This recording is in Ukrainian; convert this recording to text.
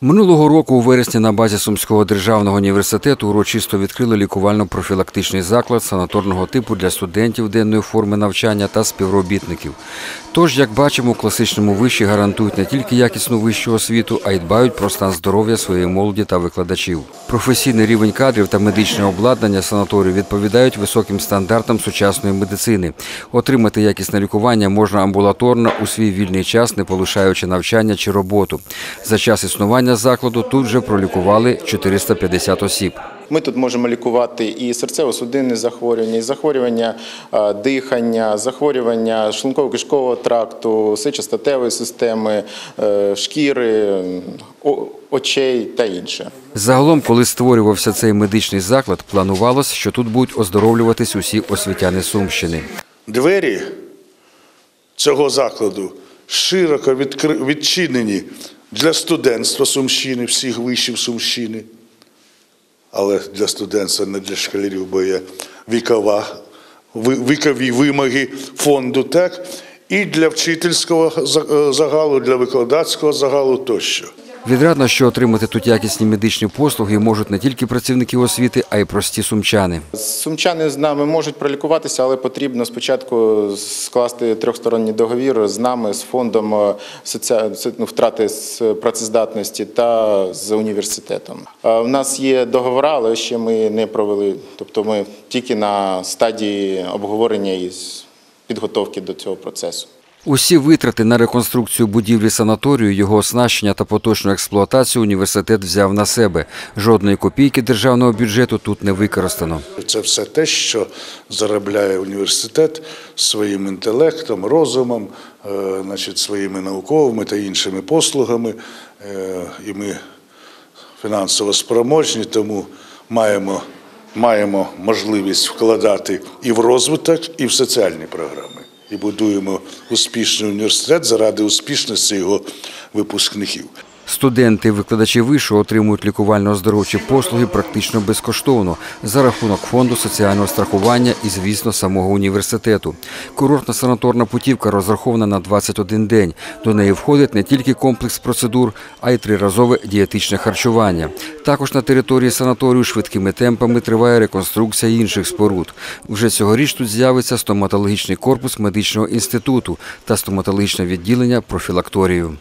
Минулого року у вересні на базі Сумського державного університету урочисто відкрили лікувально-профілактичний заклад санаторного типу для студентів денної форми навчання та співробітників. Тож, як бачимо, у класичному виші гарантують не тільки якісну вищу освіту, а й дбають про стан здоров'я своєї молоді та викладачів. Професійний рівень кадрів та медичне обладнання санаторію відповідають високим стандартам сучасної медицини. Отримати якісне лікування можна амбулаторно у свій вільний час, не полишаючи навчання чи роботу. За час існування закладу тут вже пролікували 450 осіб. Ми тут можемо лікувати і серцево-судинні захворювання, і захворювання е, дихання, захворювання шлунково-кишкового тракту, сечостатевої системи, е, шкіри, очей та інше. Загалом, коли створювався цей медичний заклад, планувалось, що тут будуть оздоровлюватись усі освітяни Сумщини. Двері цього закладу широко відчинені для студентства Сумщини, всіх вишів Сумщини. Але для студентства, не для школярів, бо є вікова, вікові вимоги фонду, так? І для вчительського е, загалу, для викладацького загалу тощо. Відрадно, що отримати тут якісні медичні послуги можуть не тільки працівники освіти, а й прості сумчани. Сумчани з нами можуть пролікуватися, але потрібно спочатку скласти трьохсторонній договір з нами, з фондом е, ну, втрати з працездатності та з університетом. Е, У нас є договори, але ще ми не провели. Тобто ми тільки на стадії обговорення і підготовки до цього процесу. Усі витрати на реконструкцію будівлі санаторію, його оснащення та поточну експлуатацію університет взяв на себе. Жодної копійки державного бюджету тут не використано. Це все те, що заробляє університет своїм інтелектом, розумом, е, значить, своїми науковими та іншими послугами. Е, І ми фінансово спроможні, тому маємо, маємо можливість вкладати і в розвиток, і в соціальні програми. І будуємо успішний університет заради успішності його випускників. Студенти викладачі вишу отримують лікувально-оздоровчі послуги практично безкоштовно за рахунок фонду соціального страхування і, звісно, самого університету. Курортна санаторна путівка розрахована на 21 день. До неї входить не тільки комплекс процедур, а й триразове дієтичне харчування. Також на території санаторію швидкими темпами триває реконструкція інших споруд. Вже цьогоріч тут з'явиться стоматологічний корпус медичного інституту та стоматологічне відділення профілакторію.